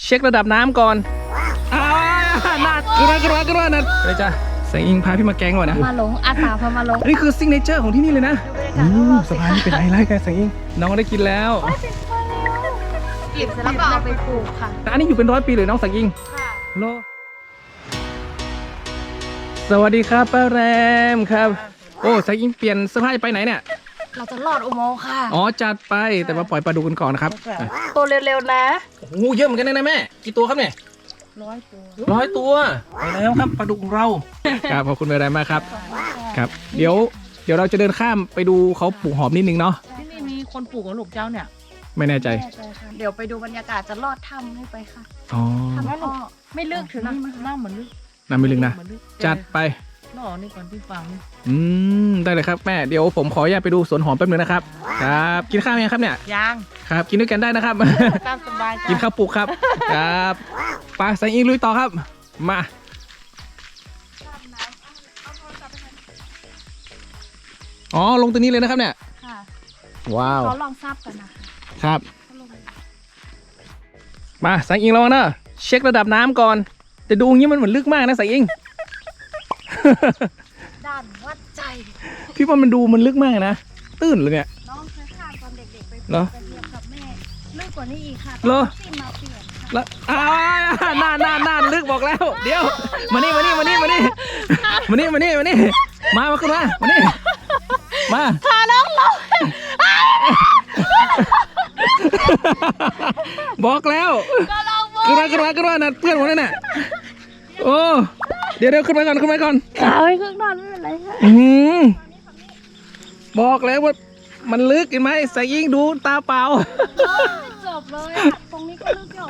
เช็คระดับน้ำก่อนอ้าวนาดกระกระกระนัดเลยจ้ะแสงอิงพาพี่มาแกงก่อนนะ มาหลงอาสาพามาหลง อันนี้คือซิงเนเจอร์ของที่นี่เลยนะดูบรรยากาศรอบๆสะพานนี่เป็นไฮไลท์กันแสงอิง น้องได้กินแล้วหยิบเสร็จแล้วก็เอาไปปลูกค่ะแต่อันนี้อยู่เป็นร้อยปีเลยน้องแสงอิง ค่ะโลสวัสดีครับป้าแรมครับ โอ้แสงอิงเปลี่ยนเสื้อผ้าจะไปไหนเนี่ย เราจะลอดอุโมงค์ค่ะ อ๋อจัดไปแต่มาปล่อยปลาดุกกันก่อนนะครับอะตัวเร็วๆนะ โอ้โหเยอะเหมือนกันนะแม่ กี่ตัวครับเนี่ยร้อยตัวร้อยตัวไปแล้วครับปลาดุกของเราครับขอบคุณไปแรมมากครับครับ เดี๋ยวเดี๋ยวเราจะเดินข้ามไปดูเขาปลูกหอมนิดนึงเนาะที่นี่มีคนปลูกกับลูกเจ้าเนี่ย ไม่แน่ใจแน่ใจค่ะเดี๋ยวไปดูบรรยากาศจะลอดถ้ำให้ไปค่ะอ๋อถ้ำก็ไม่ลึกถึงนั่นี่งมั้งนั่งเหมือนลึกน้ำไม่ลึกนะ เหมือนลึกจัดไป หล่อนี่ก่อนที่ฟังอืมได้เลยครับแม่เดี๋ยวผมขออนุญาตไปดูสวนหอมแป๊บนึงนะครับครับกินข้าวยังครับเนี่ยยางครับกินด้วยกันได้นะครับ ตามสบายกินข้าวปลุกครับ ครับไปสังอิงลุยต่อครับ มาอ๋อลงตัวนี้เลยนะครับเนี่ยค่ะว้าวเขาลองทราบกันนะคะครับ มาสังอิงระวังนะเช็คระดับน้ำก่อน แต่ดูอย่างนี้มันเหมือนลึกมากนะสังอิง ด้านวัดใจ พี่ว่ามันดูมันลึกมากนะ ตื้นเลยเนี่ย น้องเคยข้ามตอนเด็กๆไปเหรอ ไปเรียนกับแม่ ลึกกว่านี้อีกค่ะเหรอที่มาเปลี่ยนค่ะแล้วอ้าวน่านน่านน่านลึกบอกแล้ว เดี๋ยวมานี่มานี่มานี่มานี่มานี่มานี่มานี่มามาขึ้นมามานี่มาพาน้องลงบอกแล้วก็ลองบขึ้นมาขึ้นมาขึ้นมานะเพื่อนผมนั่นน่ะโอ้เดี๋ยวเดี๋ยวขึ้นมาก่อนขึ้นมาก่อนขาไว้ข้างนอนไม่เป็นไรค่ะอืมบอกแล้วว่ามันลึกเห็นไหมแสงอิงดูตาเปล่า จบเลยอะตรงนี้ก็ลึกอยู่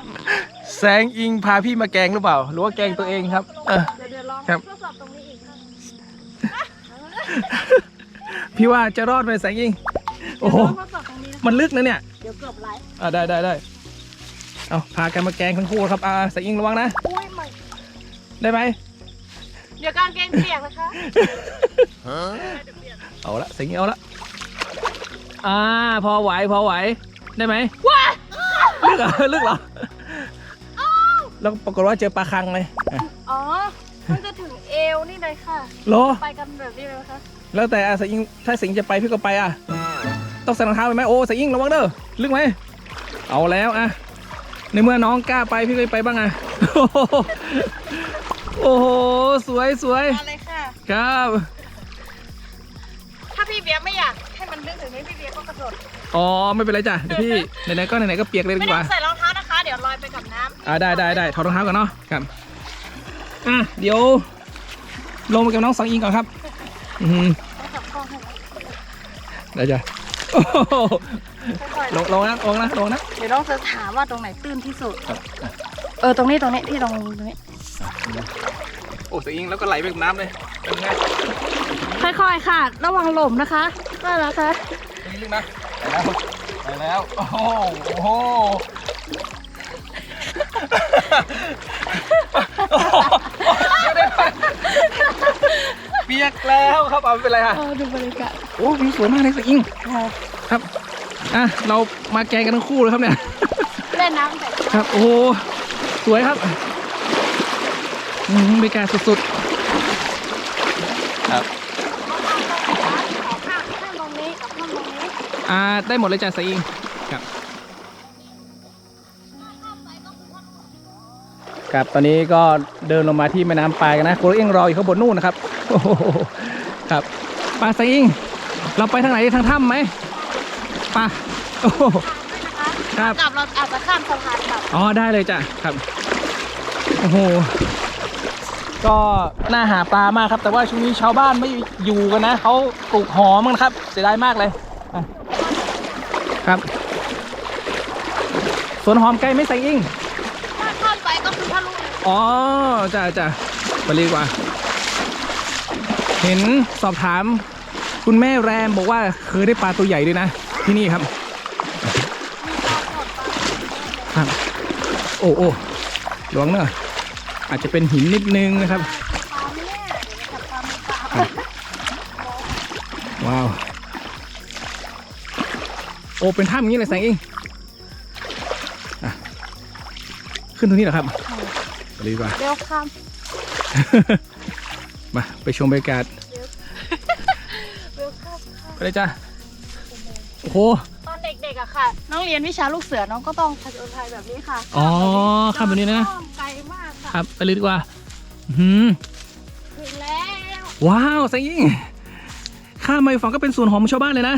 แสงอิงพาพี่มาแกงหรือเปล่า หรือว่าแกงตัวเองครับ เออ เดี๋ยวเดี๋ยวลองครับ ทดสอบตรงนี้อีกค่ะพี่ว่าจะรอดไหมแสงอิง โอ้โหทดสอบตรงนี้นะคะมันลึกนะเนี่ย เดี๋ยวเกือบไหลอ่าได้ได้ได้เอาพากันมาแกงทั้งคู่ครับอ่าแสงอิงระวังนะ อุ้ยใหม่ได้ไหม เดี๋ยวกางเกงเปียกนะคะเอาละแสงอิงเอาละอ่าพอไหวพอไหวได้ไหมลึกเหรอลึกเหรอแล้วปรากฏว่าเจอปลาคังเลยอะอ๋อมันจะถึงเอวนี่เลยค่ะเหรอไปกันแบบนี้เลยนะคะแล้วแต่อาสยิงถ้าสิงจะไปพี่ก็ไปอะต้องใส่รองเท้าไปไหมโอ้สยิงระวังเด้อลึกไหมเอาแล้วอะในเมื่อน้องกล้าไปพี่ก็ไปบ้างอะ โอ้โห สวยสวยมาเลยค่ะ ครับ ถ้าพี่เบียร์ไม่อยากให้มันลึกถึงนี้พี่เบียร์ก็กระโดดอ๋อ ไม่เป็นไรจ้ะเดี๋ยวพี่ ไหนๆก็ไหนๆก็เปียกเลยไม่ดีกต้อว่างใส่รองเท้านะคะ เดี๋ยวลอยไปกับน้ำอ่าได้ได้ได้ถอดรองเท้าก่อนเนาะครับอะเดี๋ยว ลงไปกับน้องสังอิงก่อนครับ อืมต้องจับข้อให้แล้วได้จ้ะโอ้โหค่อยลงลงนะลงนะลงนะ ๆเดี๋ยวน้องจะถามว่าตรงไหนตื้นที่สุดเออตรงนี้ตรงนี้พี่ลองตรงนี้ โอ้สังอิงแล้วก็ไหลไปกับน้ำเลยเป็นไงค่อยๆค่ะ ระวังหล่มนะคะได้แล้วค่ะนิดนึงนะไปแล้วไปแล้ว โอ้โหโอ้โหเปียกแล้วครับเอาไม่เป็นไรค่ะเออดูบรรยากาศโอ้วิวสวยมากเลยสิอิง ครับ อะ เรามาแกงกันทั้งคู่เลยครับเนี่ย เล่นน้ำแบบครับ โอ้โหสวยครับอืม บรรยากาศสุดๆ ครับขอข้างข้างตรงนี้กับข้างตรงนี้อ่าได้หมดเลยจ้ะสายอิงครับ ครับตอนนี้ก็เดินลงมาที่แม่น้ำปลายกันนะโคเอ็งรออยู่ข้างบนนู่นนะครับโอ้โหครับปลาสายอิง เราไปทางไหนทางถ้ำไหมปลาโอ้โหครับ กลับเราอาจจะข้ามสะพานกลับ อ๋อได้เลยจ้ะครับ โอ้โห ก็น่าหาปลามากครับ แต่ว่าช่วงนี้ชาวบ้านไม่อยู่กันนะเขาปลูกหอมกันครับ เสียดายมากเลยอะครับสวนหอมไกลไหม่ใส่อิงถ้าข้ามไปก็คือทะลุเลยอ๋อจ้ะจ้ะไปเลยดีกว่า เห็นสอบถาม คุณแม่แรมบอกว่าเคยได้ปลาตัวใหญ่ด้วยนะ ที่นี่ครับครับ โอ้โอ้หลวงเนอะ อาจจะเป็นหินนิดนึงนะครับปลาไม่แน่เดี๋ยวจะจับปลาไม่ปลาว้าว โอ้เป็นถ้ำอย่างนี้เลยแสงอิงอะขึ้นตรงนี้เหรอครับไปเลยดีกว่าเร็วข้ามมาไปชมบรรยากาศเร็วข้ามไปเลยจ้าโอ้โหตอนเด็กๆอะค่ะ น้องเรียนวิชาลูกเสือน้องก็ต้องผจญภัยแบบนี้ค่ะอ๋อข้ามแบบนี้นะอ้อมไกลมาก คค่ะรับไปเลยดีกว่าอื้อหือถึงแล้วว้าวสังยิ่งข้ามมาอีกฝั่งก็เป็นสวนหอมของชาวบ้านเลยนะ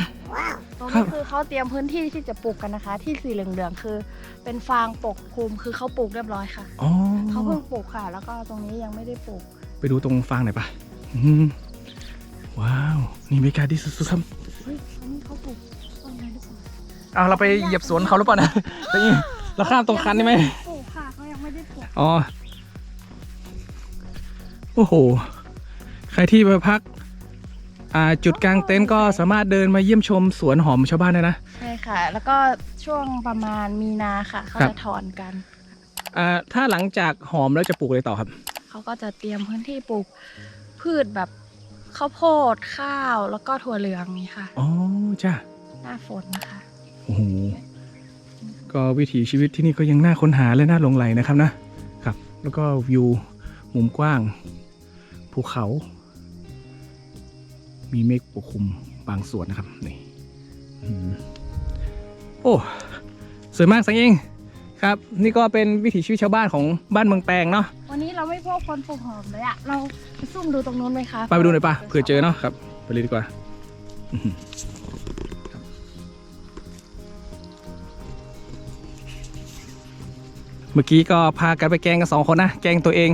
ตรงครันี้บคือเขาเตรียมพื้นที่ที่จะปลูกกันนะคะ ที่สีเหลืองๆคือ เป็นฟางปกคลุมคือเขาปลูกเรียบร้อยค่ะอ๋อเขาเพิ่งปลูกค่ะ แล้วก็ตรงนี้ยังไม่ได้ปลูก ไปดูตรงฟางหน่อยปะอื้อหือว้าว นี่บรรยากาศดีสุดๆครับเฮ้ยอันนี้เขาปลูกต้นอะไรหรือเปล่าเอาเราไปเหยียบสวนเขาหรือเปล่านะสังยิ่งเราข้ามตรงคันได้ไหมปลูกค่ะเขายังไม่ได้ปลูกอ๋อ โอ้โห ใครที่มาพักอ่าจุดกลางเต็นท์ก็สามารถเดินมาเยี่ยมชมสวนหอมชาวบ้านได้นะ ใช่ค่ะ แล้วก็ช่วงประมาณมีนาค่ะ เขาครับจะถอนกันอ่าถ้าหลังจากหอมแล้วจะปลูกอะไรต่อครับ เขาก็จะเตรียมพื้นที่ปลูกพืชแบบข้าวโพดข้าวแล้วก็ถั่วเหลืองนี่ค่ะ อ๋อจ้าหน้าฝนนะคะโอ้โห ก็วิถีชีวิตที่นี่ก็ยังน่าค้นหาและน่าหลงไหลนะครับนะ ครับ แล้วก็วิวมุมกว้าง ภูเขา มีเมฆปกคลุมบางส่วนนะครับนี่อืมโอ้สวยมากสังเองครับ นี่ก็เป็นวิถีชีวิตชาวบ้านของบ้านเมืองแปลงเนาะวันนี้เราไม่พบคนปลูกหอมเลยอะเราไปซุ่มดูตรงนู้นไหมคะไปไปดูหน่อยป่ะเผื่อเจอเนาะครับไปเลยดีกว่าอื้อหือครับเมื่อกี้ก็พากันไปแกล้งกันสองคนนะ แกล้งตัวเอง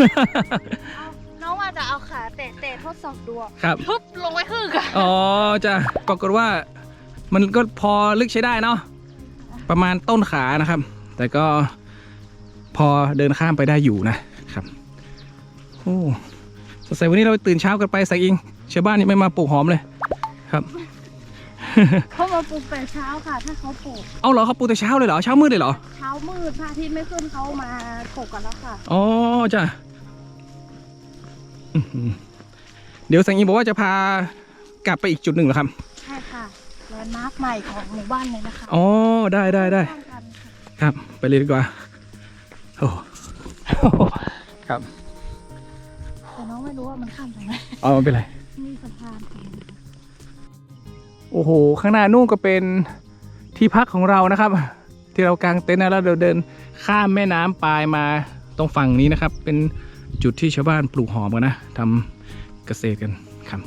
น้องว่า จะเอาขาเตะเตะทดสอบดูอะครับปุ๊บลงไปครึ่งอะอ๋อจะปรากฏว่ามันก็พอลึกใช้ได้เนาะประมาณต้นขานะครับ แต่ก็พอเดินข้ามไปได้อยู่นะครับโอ้สงสัยวันนี้เราตื่นเช้ากันไปใส่อิงชาวบ้านนี่ไม่มาปลูกหอมเลยครับ เขามาปลูกแต่เช้าค่ะ ถ้าเขาปลูกเอาเหรอเขาปลูกแต่เช้าเลยเหรอเช้ามืดเลยเหรอเช้ามืดพระอาทิตย์ไม่ขึ้นเขามาปลูกกันแล้วค่ะอ๋อจ้ะอื้อหือ เดี๋ยวสังอิงบอกว่าจะพากลับไปอีกจุดหนึ่งเหรอครับ ใช่ค่ะแลนด์มาร์คใหม่ของหมู่บ้านเลยนะคะอ๋อได้ได้ได้ข้างกันค่ะครับ ไปเลยดีกว่าโอ้ครับแต่น้องไม่รู้ว่ามันข้ามตรงไหนเอาไม่เป็นไร มีสะพานตรงนี้โอ้โห ข้างหน้านู่นก็เป็นที่พักของเรานะครับ ที่เรากางเต็นท์นะแล้วเราเดินข้ามแม่น้ำปลายมาตรงฝั่งนี้นะครับ เป็น จุดที่ชาวบ้านปลูกหอมกันนะทำเกษตรกันครับ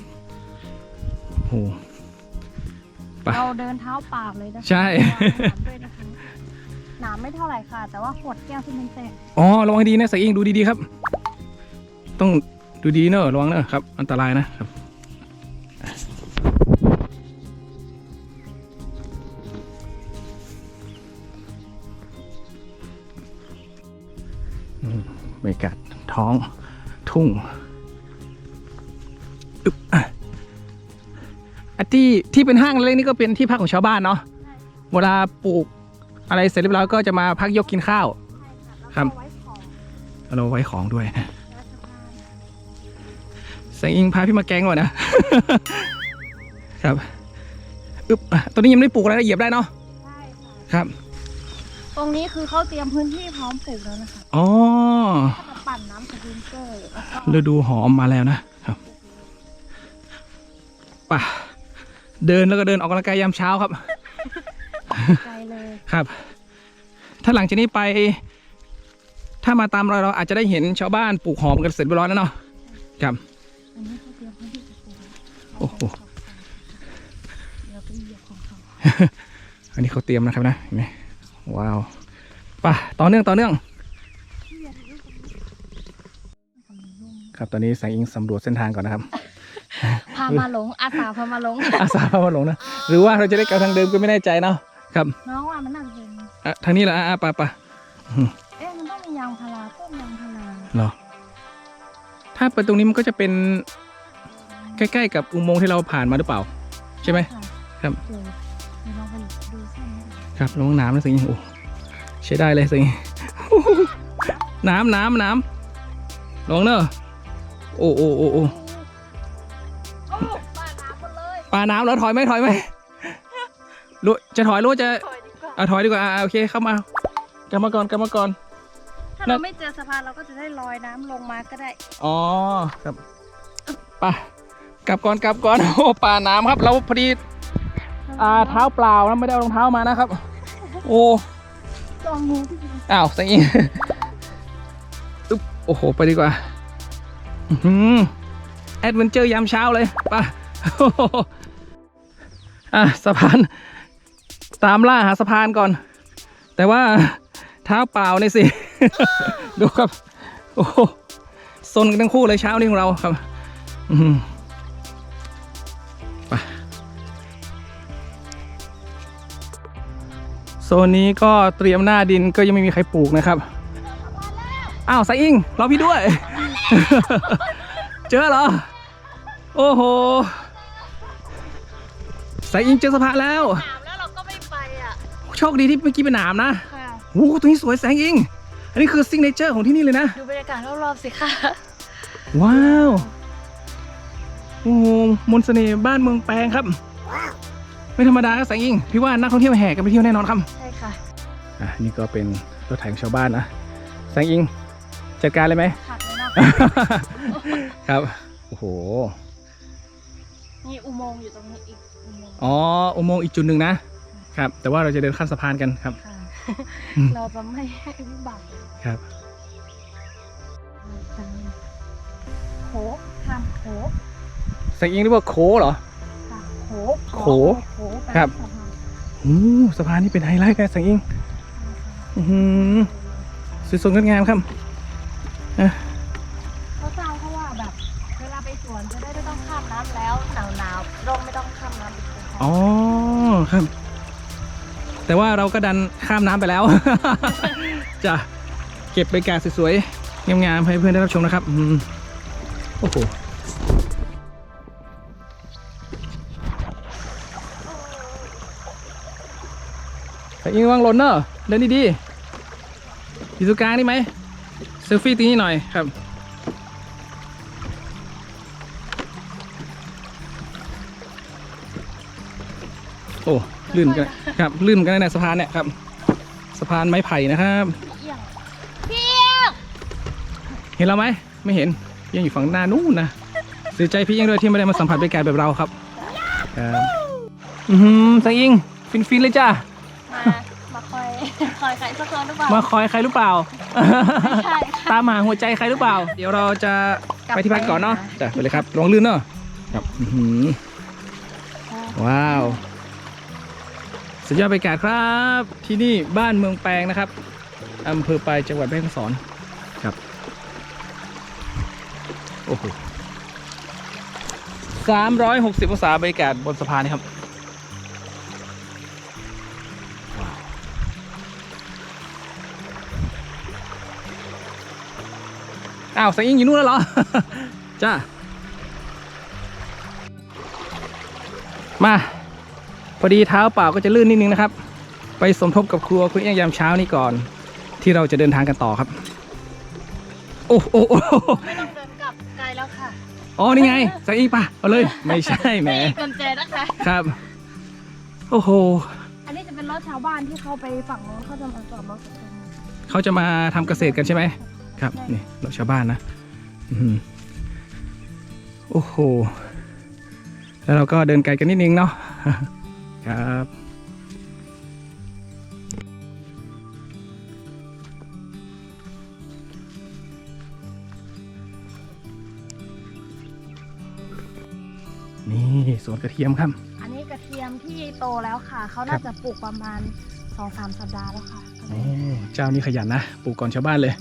โอ้โหไปเราเดินเท้าเปล่าเลยนะคะใช่ ระวังน้ำด้วยนะคะหนามไม่เท่าไหร่ค่ะ แต่ว่าขวดแก้วที่มันแตกอ๋อระวังดีนะใส่อิงดูดีๆครับ ต้องดูดีเนอะระวังเนอะครับ อันตรายนะครับ อืมบรรยากาศ ท้องทุ่งอึ๊บอะอันที่ที่เป็นห้างเล็กๆนี่ก็เป็นที่พักของชาวบ้านเนาะเวลาปลูกอะไรเสร็จเรียบร้อยก็จะมาพักยกกินข้าวใช่ค่ะครัแล้วบก็ไว้ของเราไว้ของด้วยนะแล้วสะพานแสงอิงพาพี่มาแกงก่อนนะ ครับอึ๊บอะตอนนี้ยังไม่ได้ปลูกอะไรนะเหยียบได้เนาะใช่ค่ะครับ ตรงนี้คือเขาเตรียมพื้นที่พร้อมปลูกแล้วนะคะ อ๋อ ถ้าจะ ปั่นน้ำสปริงเกอร์แล้วก็ฤดูหอมมาแล้วนะครับป่ะเดินแล้วก็เดินออกกำลังกายยามเช้าครับ ไกลเลยครับ ถ้าหลังจากนี้ไป ถ้ามาตามเราเราอาจจะได้เห็นชาวบ้านปลูกหอมกันเสร็จเรียบร้อยแล้วเนาะครับ อันนี้เขาเตรียมพื้นที่จะปลูกโอ้โหเดี๋ยวไปเหยียบของเขาอันนี้เขาเตรียมนะครับนะเห็นไหมว้าวป่ะต่อเนื่องต่อเนื่อง ครับ ตอนนี้แสงอิงสำรวจเส้นทางก่อนนะครับ พามาหลงอาสาพามาหลง อาสาพามาหลงนะ หรือว่าเราจะได้กลับทางเดิมก็ไม่แน่ใจเนาะครับน้องว่ามันน่าจะเป็นอะทางนี้แหละอะอะไปไปเอ๊ะมันต้องมียางพาราต้นยางพาราเหรอถ้าไปตรงนี้มันก็จะเป็นใกล้ๆกับอุโมงค์ที่เราผ่านมาหรือเปล่า ใช่ไหมะครับ เดี๋ยวเดี๋ยวเราไปดูเส้นนี้ก่อนครับลงน้ำนะสิงโอ้ใช้ได้เลยสิงน้ำน้ำน้ำลงเนอะ โอ้โอ้โอ้โอ้โอ้ปลาน้ำหมดเลยปลาน้ำแล้วถอยไหมถอยไหมรู้จะถอยรู้จะถอยดีกว่าอะถอยดีกว่าอะโอเคเข้ามากลับมาก่อนกลับมาก่อนถ้าเราไม่เจอสะพานเราก็จะได้ลอยน้ำลงมาก็ได้ อ๋อครับไปกลับก่อนกลับก่อนโอ้ป่าน้ำครับเราพอดีอ่าเท้าเปล่านะไม่ได้เอารองเท้ามานะครับ โอ้ลองงูพี่อ้าวสังอิงอึ๊บโอ้โหไปดีกว่า แอดเวนเจอร์ยามเช้าเลยไปโอ้โหอะสะพาน ตามล่าหาสะพานก่อน แต่ว่าเท้าเปล่าเนี่ยสิ ดูครับ โอ้โหซนกันทั้งคู่เลยเช้านี้ของเราครับอืมไปโซนนี้ก็เตรียมหน้าดินก็ยังไม่มีใครปลูกนะครับ อ้าวสายอิงรอพี่ด้วย เจอเหรอ โอ้โหสายอิงเจอสะพานแล้วถามแล้วเราก็ไม่ไปอะ โชคดีที่เมื่อกี้เป็นหนามนะค่ะ โอ้โหตรงนี้สวยแสงอิง อันนี้คือซิงเนเจอร์ของที่นี่เลยนะ ดูบรรยากาศรอบๆสิค่ะ ว้าว โอ้โหมนต์เสน่ห์บ้านเมืองแปลงครับ ไม่ธรรมดาครับแสงอิง พี่ว่านักท่องเที่ยวแห่กันไปเที่ยวแน่นอนครับ ใช่ค่ะ อะนี่ก็เป็นรถไถของชาวบ้านนะแสงอิง จัดการเลยไหมขัดเลยเนาะ ครับ โอ้โหมีอุโมงค์อยู่ตรงนี้อีกอุโมงค์อ๋อ อุโมงค์อีกจุดหนึ่งนะ ครับ แต่ว่าเราจะเดินข้ามสะพานกันครับ ค่ะอืมเราจะไม่ให้วิบัติครับ โขทำโขแสงอิงเรียกว่าโคเหรอ ค่ะโขโขโขแปลว่าครับ สะพานโอ้สะพานนี้เป็นไฮไลท์กันแสงอิง อือหือสวยๆงดงามครับ เขาสร้างเพราะว่าแบบเวลาไปสวนจะได้ไม่ต้องข้ามน้ำแล้วหนาวหนาวๆร่มไม่ต้องข้ามน้ำอีกเลยค่ะอ๋อครับ แต่ว่าเราก็ดันข้ามน้ำไปแล้ว จะเก็บบรรยากาศสวยๆงามๆให้เพื่อนได้รับชมนะครับอืมโอ้โหแต่อิงวางหล่นเนอะเดินดีๆอยู่ตรงกลางนี่ไหม เซลฟี่ตรงนี้หน่อยครับ โอ้ลื่นกันครับลื่นกันในสะพานเนี่ยครับ สะพานไม้ไผ่นะครับเอี่ยงเห็นเราไหมไม่เห็นยังอยู่ฝั่งหน้านู่นนะเสียใจพี่ยังด้วยที่ไม่ได้มาสัมผัสบรรยากาศแบบเราครับครับอือหือสังอิงฟินฟินๆเลยจ้ามามาคอยคอยใครสักคนหรือเปล่ามาคอยใครหรือเปล่า ไม่ใช่ค่ะ ตามหาหัวใจใครหรือเปล่า เดี๋ยวเราจะกลับไปที่พักก่อนเนาะไปนะจ้ะไปเลยครับลองลื่นเนาะครับอื้อหือว้าว สุดยอดบรรยากาศครับ ที่นี่บ้านเมืองแปลงนะครับอำเภอปลายจังหวัดแม่ฮ่องสอนครับ โอ้โหสามร้อยหกสิบองศาบรรยากาศบนสะพานนี่ครับาวสังอิงอยู่นู่นแล้วเหรอ จ้ามา พอดีเท้าเปล่าก็จะลื่นนิดนึงนะครับ ไปสมทบกับครัวคุณเอี้ยงยามเช้านี้ก่อน ที่เราจะเดินทางกันต่อครับ โอ้โอ้โอ้ไม่ต้องเดินกลับไกลแล้วค่ะอ๋อนี่ไงสังอิงป่ะเอาเลย ไม่ใช่แหมมีกุญแจนะคะครับ โอ้โห อันนี้จะเป็นรถชาวบ้านที่เขาไปฝั่งโน้นเขาจะมาจอดรถตรงนี้เขาจะมาทำเกษตรกันใช่ไหม ครับนี่เราชาวบ้านนะโอ้โห แล้วเราก็เดินไกลกันนิดนึงเนาะครับนี่สวนกระเทียมครับ อันนี้กระเทียมที่โตแล้วค่ะ เขาน่าจะปลูกประมาณ สองสามสัปดาห์แล้วค่ะโอ้เจ้านี้ขยันนะปลูกก่อนชาวบ้านเลย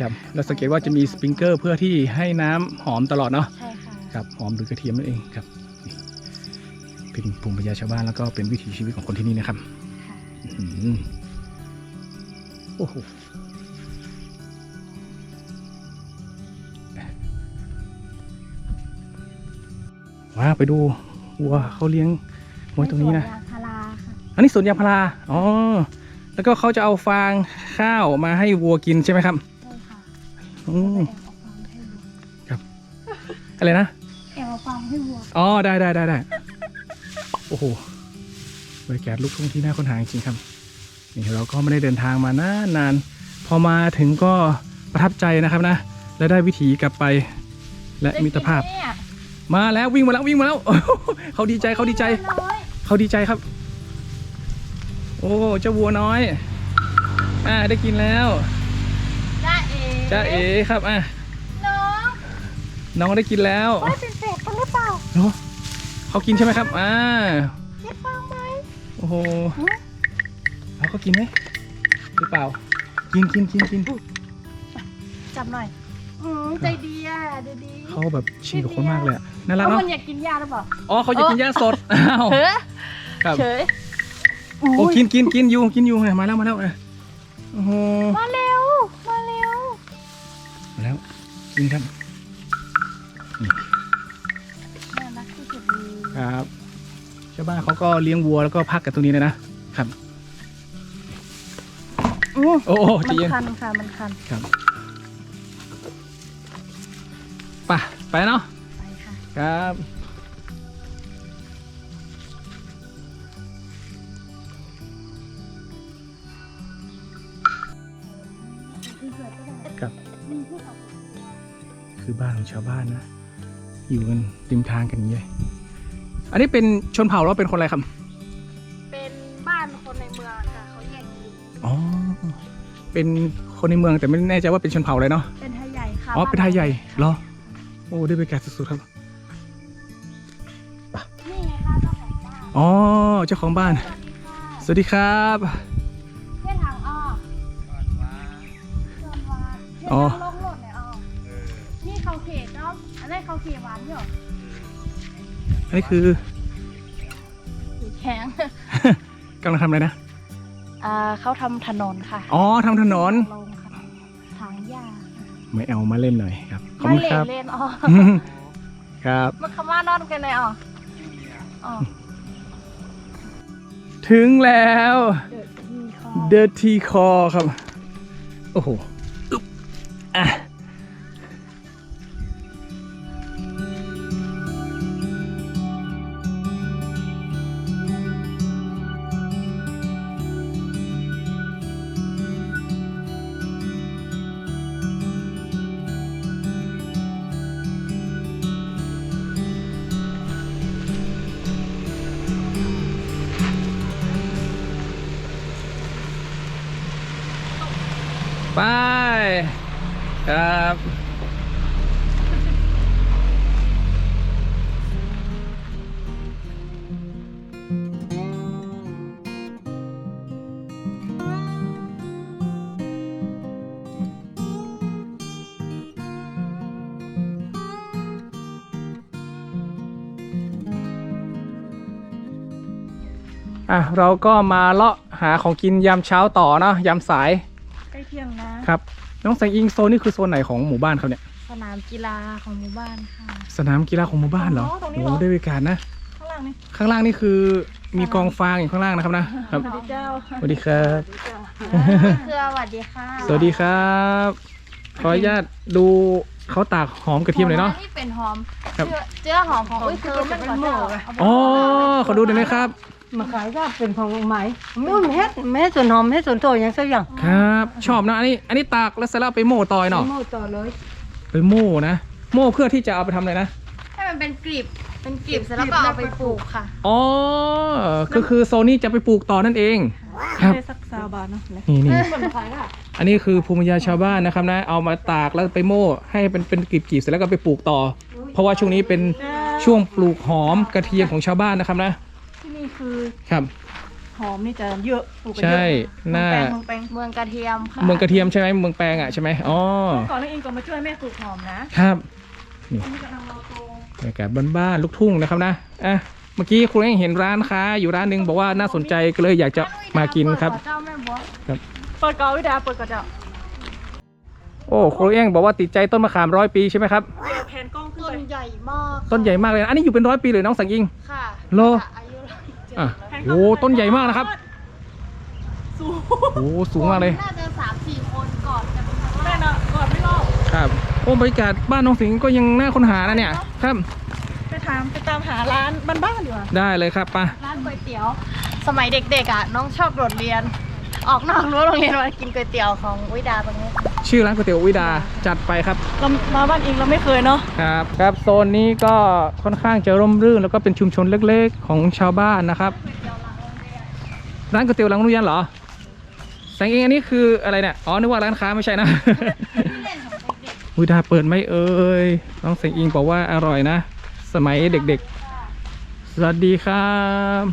ครับแล้วสังเกตว่าจะมีสปริงเกอร์เพื่อที่ให้น้ำหอมตลอดเนาะใช่ค่ะครับหอมหรือกระเทียมนั่นเองครับนี่เป็นภูมิปัญญาชาวบ้านแล้วก็เป็นวิถีชีวิตของคนที่นี่นะครับค่ะอื้อหือโอ้โหว้าไปดูวัวเขาเลี้ยงไว้ตรงนี้นะ อันนี้สวนยางพาราอ๋อแล้วก็เขาจะเอาฟางข้าวมาให้วัวกินใช่ไหมครับใช่ค่ะอืมแอบเอาฟางให้วัวอะไรนะแอบเอาฟางให้วัวอ๋อได้ได้ได้ได้โอ้โหบรรยากาศลูกทุ่งที่น่าค้นหาจริงๆครับนี่เราก็ไม่ได้เดินทางมานานนานพอมาถึงก็ประทับใจนะครับนะ และได้วิถีกลับไป และมิตรภาพ มาแล้ววิ่งมาแล้ววิ่งมาแล้วเขาดีใจเขาดีใจ เขาดีใจครับ โอ้เจ้าวัวน้อย อ่าได้กินแล้วจ้าเอ๋จ้าเอ๋ครับอะน้องน้องได้กินแล้วว่าเป็นเป็ดกันหรือเปล่าเนอะเขากินใช่ไหมครับ อ่าเจ็บบ้างไหมโอ้โหแล้วเขากินไหมหรือเปล่า กินกินกินกินจับหน่อยอืมใจดีอะดูดีเขาแบบชินกับคนมากเลยอะน่ารักเอาเนาะมันอยากกินยาหรือเปล่าอ๋อเขาอยากกินย่าสดอ้าวเฮ้ยครับเฉย โอ้กินกินกินอยู่กินอยู่เนี่ยมาแล้วมาแล้วเนี่ยโอ้โหมาเร็ว มาเร็ว มาแล้วกินครับน่ารักที่สุดเลยครับชาวบ้านเขาก็เลี้ยงวัวแล้วก็พักกันตรงนี้เลยนะครับอืมโอ้โหใจมันเย็นคันค่ะ มันคันครับไปไปเนาะไปค่ะครับ ครับ คือบ้านของชาวบ้านนะ อยู่กันริมทางกันอย่างนี้เลยอันนี้เป็นชนเผ่าหรือว่าเป็นคนอะไรครับ เป็นบ้านคนในเมืองค่ะเขาแยกอยู่อ๋อ เป็นคนในเมืองแต่ไม่แน่ใจว่าเป็นชนเผ่าอะไรเนาะ เป็นไทยใหญ่ค่ะอ๋อ เป็นไทยใหญ่เหรอค่ะโอ้ได้บรรยากาศสุดๆครับ นี่ไงคะเจ้าของบ้าน อ๋อ เจ้าของบ้าน สวัสดีค่ะสวัสดีครับ อ๋อเพื่อนทางลงรถเนี่ยอ้อนี่เขาเขตเนาะอันนี้เขาเขตหวานอยู่อันนี้คือสีแข็ง กำลังทำอะไรนะ อ่าเขาทำถนนค่ะอ๋อทำถนน ลงค่ะทางหญ้าไม่เอามาเล่นหน่อยครับ ขอบไม่คุณเล่คนรับ เล่นอ๋อ ครับ มันคำว่านอนกันเลยอ๋ออ๋อถึงแล้ว เดอะทีคอ Dirty Core ครับ โอ้โห ไป ครับอะเราก็มาเลาะหาของกินยามเช้าต่อเนาะยามสาย ที่ยงนะ ครับ น้องแสงอิงโซนนี่คือโซนไหนของหมู่บ้านเขาเนี่ย สนามกีฬาของหมู่บ้านค่ะ สนามกีฬาของหมู่บ้านเหรออ๋อตรงนี้โอ้เหรอได้บรรยากาศนะ ข้างล่างนี่ข้างล่างนี่คือมีกองฟางอยู่ข้างล่างนะครับนะ ครับสวัสดีเจ้าสวัสดีครับ เครือสวัสดีค่ะสวัสดีครับ ขออนุญาตดูเขาตากหอมกระเทียมเลยเนาะหอนี่เป็นหอม ครับ เจือเจือหอมของอุ้ยคือมันก่อนเจ้าเอาไปอ๋อ ขอดูหน่อยนะครับ มาขายก็เป็นของไหมไม่รู้เฮ็ดไม่ให้ส่วนหอมไม่ให้ส่วนโตอย่างสักอย่างครับ ชอบนะอันนี้อันนี้ตากแล้วเสร็จแล้วเอาไปโม่ต่อยเนาะโม่ต่อเลยไปโม่นะ โม่เพื่อที่จะเอาไปทำอะไรนะให้มันเป็นกลีบเป็นกลีบเสร็จแล้วก็เอาไปปลูกค่ะ อ๋อก็คือโซนี่จะไปปลูกต่อนั่นเองครับ ได้สักสาบาทเนาะนี่นี่คนขายก็อันนี้คือภูมิปัญญาชาวบ้านนะครับนะเอามาตากแล้วไปโม่ให้เป็นเป็นกลีบๆเสร็จแล้วก็ไปปลูกต่อ เพราะว่าช่วงนี้เป็นช่วงปลูกหอมกระเทียมของชาวบ้านนะครับนะ ที่นี่คือครับ หอมนี่จะเยอะปลูกกันเยอะใช่หน้า เมืองแปลงเมืองกระเทียมค่ะเมืองกระเทียมใช่ไหมเมืองแปลงอะใช่ไหมอ๋อเมืองก่อนนี่เองก็มาช่วยแม่ปลูกหอมนะครับนี่อันนี้กำลังรอโตบรรยากาศบ้านๆลูกทุ่งนะครับนะอะเมื่อกี้คุณเองเห็นร้านค้าอยู่ร้านหนึ่งบอกว่าน่าสนใจก็เลยอยากจะมากินครับ เจ้าแม่บัวเปิดเกาวิดาเปิดกระเจ้าโอ้ครูเองบอกว่าติดใจต้นมะขามร้อยปีใช่ไหมครับ เดี๋ยวแผนกล้องขึ้นต้ไปนใหญ่มากต้นใหญ่มากเลยนะอันนี้อยู่เป็นร้อยปีเลยน้องสังยิง ค่ะโล อายุร้ อยเจ็ดอะโอ้ต้นใหญ่มากนะครับสูงโอ้สูงมากเลยน่าจะสามสี่คนก่อนจะเป็นครั้งแรแม่กเนาะก่อนไม่รอบครับโอ้บรรยากาศบ้านน้องสิงห์ก็ยังน่าค้นหานะเนี่ยครับไปถามไปตามหาร้านบ้านๆดีกว่าได้เลยครับไปะร้านก๋วยเตี๋ยว สมัยเด็กๆอะน้องชอบโดดเรียน ออกนอกรั้วโรงเรียนมากินก๋วยเตี๋ยวของวิดาตรงนี้ชื่อร้านก๋วยเตี๋ยววิดาจัดไปครับเรามาบ้านอิงเราไม่เคยเนาะครับ ครับโซนนี้ก็ค่อนข้างจะร่มรื่น แล้วก็เป็นชุมชนเล็กๆ ของชาวบ้านนะครับ ร้านก๋วยเตี๋ยวหลังโรงเรียนเหรอแสงเองอันนี้คืออะไรเนี่ยอ๋อนึกว่าร้านค้าไม่ใช่นะวิดาเปิดไหม่เอ่ยน้องแสงอิงบอกว่าอร่อยนะ สมัยเด็กๆ สวัสดีครับ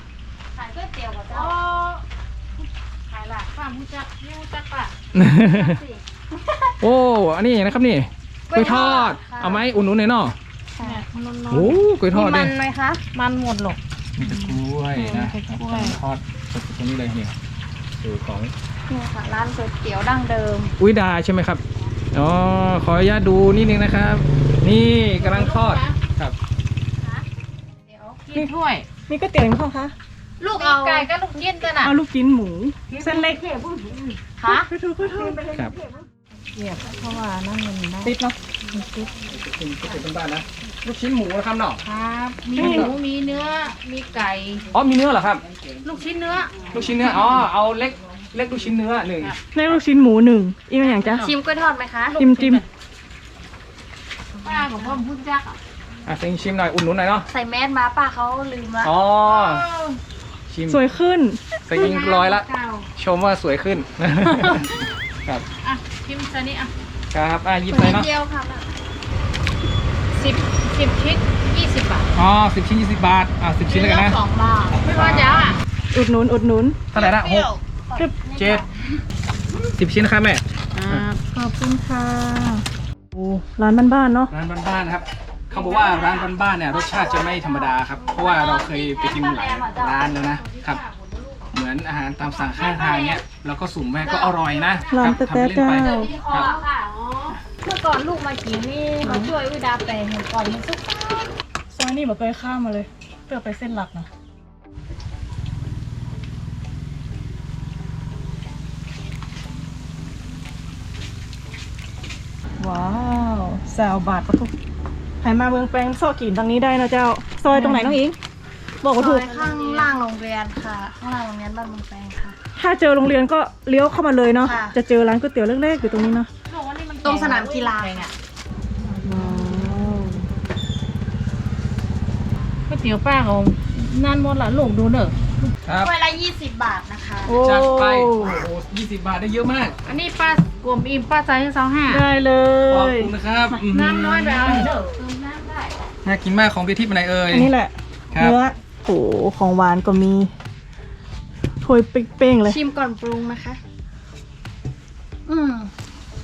ขายก๋วยเตี๋ยวกับเจ้า ขายละข้ามหูจักนี่หูจักปะโอ้อันนี้นะครับนี่กล้วยทอด เอาไหมอุ่นๆหน่อยเนาะเนี่ยมันนอนโอ้กล้วยทอดมัเนี่ยนไหมคะ มันหมดหรอก มีแต่กล้วยนะมีแต่กล้วย ทอดสดๆตรงนี้เลยนี่สูตรของ นี่ค่ะร้านก๋วยเตี๋ยวดั้งเดิมวิดาใช่ไหมครับ อ๋อ ขออนุญาตดูนิดนึงนะครับ นี่กำลังทอด ครับนี่ถ้วย มีก๋วยเตี๋ยวมั้งคะ ลูกเอาไก่ก็ลูกเย็นกันอะเอาลูกชิ้นหมูเส้นเล็กคะไปถูกไปถูกครับเพราะว่านั่งมันได้ติดเนาะติดเป็นบ้านนะลูกชิ้นหมูนะครับเนาะครับ มีหมูมีเนื้อมีไก่อ๋อมีเนื้อเหรอครับ ลูกชิ้นเนื้อ ลูกชิ้นเนื้ออ๋อเอาเล็กเล็กลูกชิ้นเนื้อหนึ่งในลูกชิ้นหมูหนึ่งอีกอย่างจ้ะชิมกล้วยทอดไหมคะจิ้มจิ้มป้าของพ่อพุ่นจักอะอะเซ็งชิมหน่อยอุ่นหนุนหน่อยเนาะใส่แมสมาป้าเขาลืมละอ๋อ ชิมสวยขึ้นเซ็งยิงร้อยละ เก้าชมว่าสวยขึ้น ครับอะชิมซะนี่อะครับอะหยิบเลยเนาะเดียวค่ะสิบสิบชิ้นยี่สิบบาทอ๋อสิบชิ้นยี่สิบบาทอะสิบชิ้นแล้วกันนะ สองบาทไม่ว่าจะอะอุดหนุนอุดหนุน เท่าไหร่ละหกเจ็ดสิบชิ้นนะครับแม่ขอบคุณค่ะโอ้ร้านบ้านๆเนาะร้านบ้านๆนะครับ เขาบอกว่าร้านบ้านๆเนี่ยรสชาติจะไม่ธรรมดาครับ เพราะว่าเราเคยไปกินหลายร้านแล้วนะครับ เหมือนอาหารตามสั่งข้างทางเนี่ยเราก็สุ่มแม่ก็อร่อยนะร้านคบแต๊ะทำไปเล่นไปเจ้าครับเมื่อก่อนลูกมากินนี่มาช่วยวิดาแปลงก่อนมันสุกซอยนี่แบบเคยข้ามมาเลยเพื่อไปเส้นหลักนะว้าวแซวบาทประทุก ใครมาเมืองแปลงซอกกินตรงนี้ได้นะเจ้า ซอยตรงไหนน้องอิง บอกว่าซถูอกยข้างล่างโรงเรียนค่ะ ข้างล่างโรงเรียนบ้านเมืองแปลงค่ะ ถ้าเจอโรงเรียนก็เลี้ยวเข้ามาเลยเนาะ ค่ะ จะเจอร้านก๋วยเตี๋ยวเล็กๆอยู่ตรงนี้เนาะ ตรงสนามกีฬาอะก๋วยเตี๋ยวป้าของนั่นหมดละลูกดูเนอะ ครับถ้วยละ20 บาทนะคะ โอ้จัดไปโอ้โหยี่สิบบาทได้เยอะมาก อันนี้ป้ากลมอิ่มป้าใจให้สองห้าได้เลขอบย คุณนะครับน้ำน้อยไปเอาเนอะน่ากินมากของพี่ทิพย์ไหนเอ่ย อันนี้แหละ ครับ เนื้อโหของหวานก็มีถ้วยเป้งๆเลย ชิมก่อนปรุงนะคะ อืม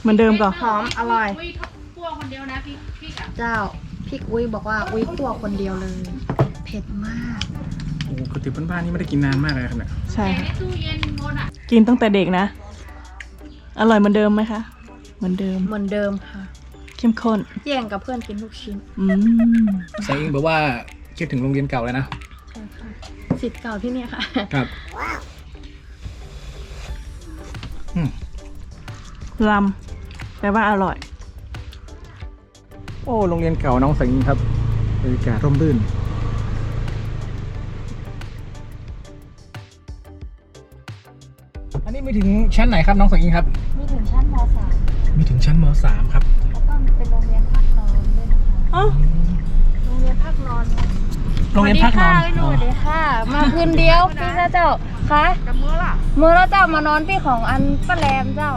เหมือนเดิมก่อน หอมอร่อย อุ้ยพวกคนเดียวนะพี่พี่อะเจ้าพี่อุ้ยบอกว่าอุ้ยคั่วคนเดียวเลย เผ็ดมาก โอ้โหก๋วยเตี๋ยวบ้านๆนี่ไม่ได้กินนานมากเลยครับเนี่ยใช่แต่ในค่ะตู้เย็นหมดอะกินตั้งแต่เด็กนะ อร่อยเหมือนเดิมไหมคะ เหมือนเดิม เหมือนเดิมค่ะ เข้มข้น แย่งกับเพื่อนกินลูกชิ้นอืมแสงอิงบอกว่าคิดถึงโรงเรียนเก่าเลยนะ ใช่ค่ะสิทธิ์เก่าที่เนี่ยค่ะ ครับ อืมลำแปลว่าอร่อย โอ้ โรงเรียนเก่าน้องแสงอิงครับบรรยากาศร่มรื่น นนี้มีถึงชั้นไหนครับน้องแสงอิงครับ มีถึงชั้นม .3 มีถึงชั้นม .3 ครับแล้วก็เป็นโรงเรียนพักนอนด้วยนะคะ อ๋อโรงเรียนพักนอนโรงเรียนพักนอนสวัสดีค่ะมาคืนเดียวพี่นะเจ้าคะกับมือล่ะเมื่อเราเจ้ามานอนพี่ของอันป้าแรมเจ้า